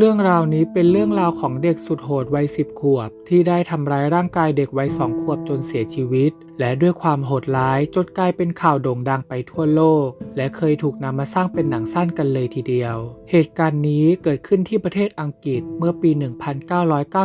เรื่องราวนี้เป็นเรื่องราวของเด็กสุดโหดวัยสิบขวบ ที่ได้ทำร้ายร่างกายเด็กวัยสองขวบจนเสียชีวิต และด้วยความโหดร้ายจนกลายเป็นข่าวโด่งดังไปทั่วโลก และเคยถูกนำมาสร้างเป็นหนังสั้นกันเลยทีเดียว เหตุการณ์นี้เกิดขึ้นที่ประเทศอังกฤษเมื่อปี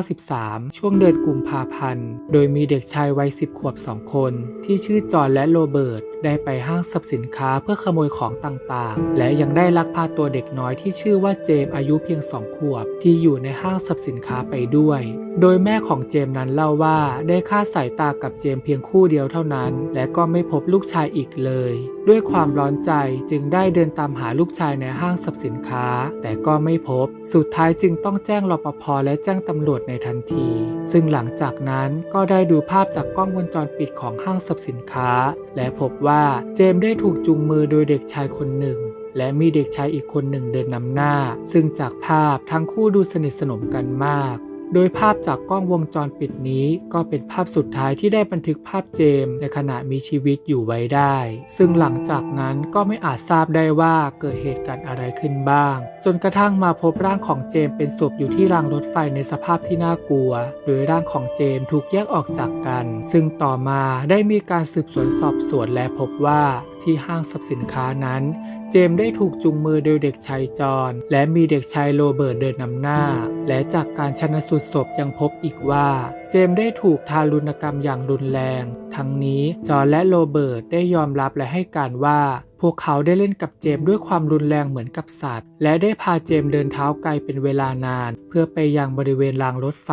1993 ช่วงเดือนกุมภาพันธ์ โดยมีเด็กชายวัยสิบขวบสองคน ที่ชื่อจอห์นและโรเบิร์ตได้ไปห้างสรรพสินค้าเพื่อขโมยของต่างๆ และยังได้ลักพาตัวเด็กน้อยที่ชื่อว่าเจมอายุเพียงสองขวบ ที่อยู่ในห้างสรรพสินค้าไปด้วยโดยแม่ของเจมนั้นเล่าว่าได้ค่าสายตากับเจมเพียงคู่เดียวเท่านั้น และก็ไม่พบลูกชายอีกเลย ด้วยความร้อนใจจึงได้เดินตามหาลูกชายในห้างสรรพสินค้า แต่ก็ไม่พบ สุดท้ายจึงต้องแจ้งรปภและแจ้งตำรวจในทันที ซึ่งหลังจากนั้นก็ได้ดูภาพจากกล้องวงจรปิดของห้างสรรพสินค้า และพบว่าเจมได้ถูกจูงมือโดยเด็กชายคนหนึ่งและมีเด็กชายอีกคนหนึ่งเดินนำหน้า ซึ่งจากภาพทั้งคู่ดูสนิทสนมกันมาก โดยภาพจากกล้องวงจรปิดนี้ก็เป็นภาพสุดท้ายที่ได้บันทึกภาพเจมส์ในขณะมีชีวิตอยู่ไว้ได้ ซึ่งหลังจากนั้นก็ไม่อาจทราบได้ว่าเกิดเหตุการณ์อะไรขึ้นบ้าง จนกระทั่งมาพบร่างของเจมส์เป็นศพอยู่ที่รางรถไฟในสภาพที่น่ากลัว โดยร่างของเจมส์ถูกแยกออกจากกัน ซึ่งต่อมาได้มีการสืบสวนสอบสวนและพบว่า ที่ห้างสรรพสินค้านั้น เจมส์ได้ถูกจูงมือโดยเด็กชายจอนและมีเด็กชายโรเบิร์ตเดินนำหน้า และจากการชนะสูตรศพยังพบอีกว่า เจมส์ได้ถูกทารุณกรรมอย่างรุนแรง ทั้งนี้จอห์และโรเบิร์ตได้ยอมรับและให้การว่า พวกเขาได้เล่นกับเจมด้วยความรุนแรงเหมือนกับสัตว์ และได้พาเจมเดินเท้าไกลเป็นเวลานาน เพื่อไปยังบริเวณรางรถไฟ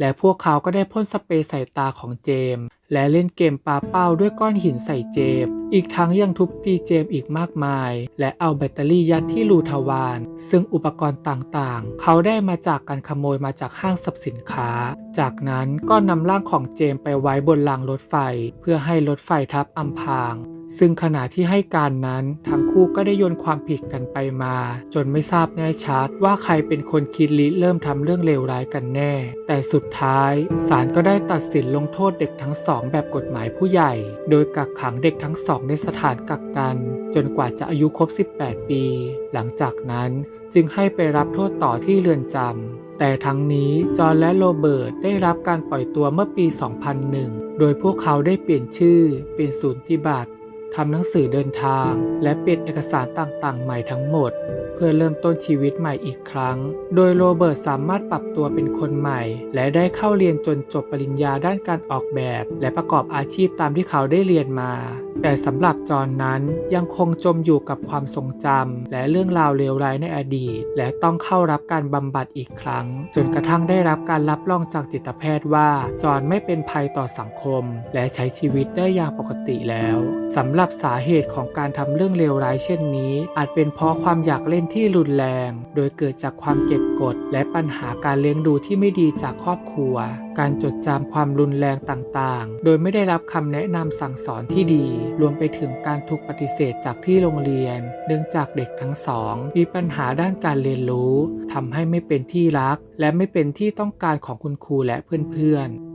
และพวกเขาก็ได้พ่นสเปรย์ใส่ตาของเจม และเล่นเกมปาเป้าด้วยก้อนหินใส่เจม อีกทั้งยังทุบตีเจมอีกมากมาย และเอาแบตเตอรี่ยัดที่รูทวารซึ่งอุปกรณ์ต่างๆ เขาได้มาจากการขโมยมาจากห้างสรรพสินค้า จากนั้นก็นำร่างของเจมไปไว้บนรางรถไฟเพื่อให้รถไฟทับอำพาง ซึ่งขณะที่ให้การนั้นทั้งคู่ก็ได้โยนความผิดกันไปมา จนไม่ทราบแน่ชัดว่าใครเป็นคนคิดริเริ่มทำเรื่องเลวร้ายกันแน่ แต่สุดท้ายศาลก็ได้ตัดสินลงโทษเด็กทั้งสองแบบกฎหมายผู้ใหญ่ โดยกักขังเด็กทั้งสองในสถานกักกัน จนกว่าจะอายุครบ 18 ปี หลังจากนั้นจึงให้ไปรับโทษต่อที่เรือนจำ แต่ทั้งนี้จอห์นและโรเบิร์ตได้รับการปล่อยตัวเมื่อปี 2001 โดยพวกเขาได้เปลี่ยนชื่อเป็นศูนย์ปฏิบัติ ทำหนังสือเดินทาง และเปลี่ยนเอกสารต่างๆ ใหม่ทั้งหมด เพื่อเริ่มต้นชีวิตใหม่อีกครั้ง โดยโรเบิร์ตสามารถปรับตัวเป็นคนใหม่ และได้เข้าเรียนจนจบปริญญาด้านการออกแบบ และประกอบอาชีพตามที่เขาได้เรียนมา แต่สำหรับจอห์นนั้นยังคงจมอยู่กับความทรงจำและเรื่องราวเลวร้ายในอดีต และต้องเข้ารับการบำบัดอีกครั้ง จนกระทั่งได้รับการรับรองจากจิตแพทย์ว่าจอห์นไม่เป็นภัยต่อสังคม และใช้ชีวิตได้อย่างปกติแล้วสำหรับหรับสาเหตุของการทำเรื่องเลวร้ายเช่นนี้ อาจเป็นเพราะความอยากเล่นที่รุนแรง โดยเกิดจากความเก็บกด และปัญหาการเลี้ยงดูที่ไม่ดีจากครอบครัว การจดจำความรุนแรงต่างๆ โดยไม่ได้รับคำแนะนำสั่งสอนที่ดี รวมไปถึงการถูกปฏิเสธจากที่โรงเรียน เนื่องจากเด็กทั้งสอง มีปัญหาด้านการเรียนรู้ทำให้ไม่เป็นที่รัก และไม่เป็นที่ต้องการของคุณครูและเพื่อนๆ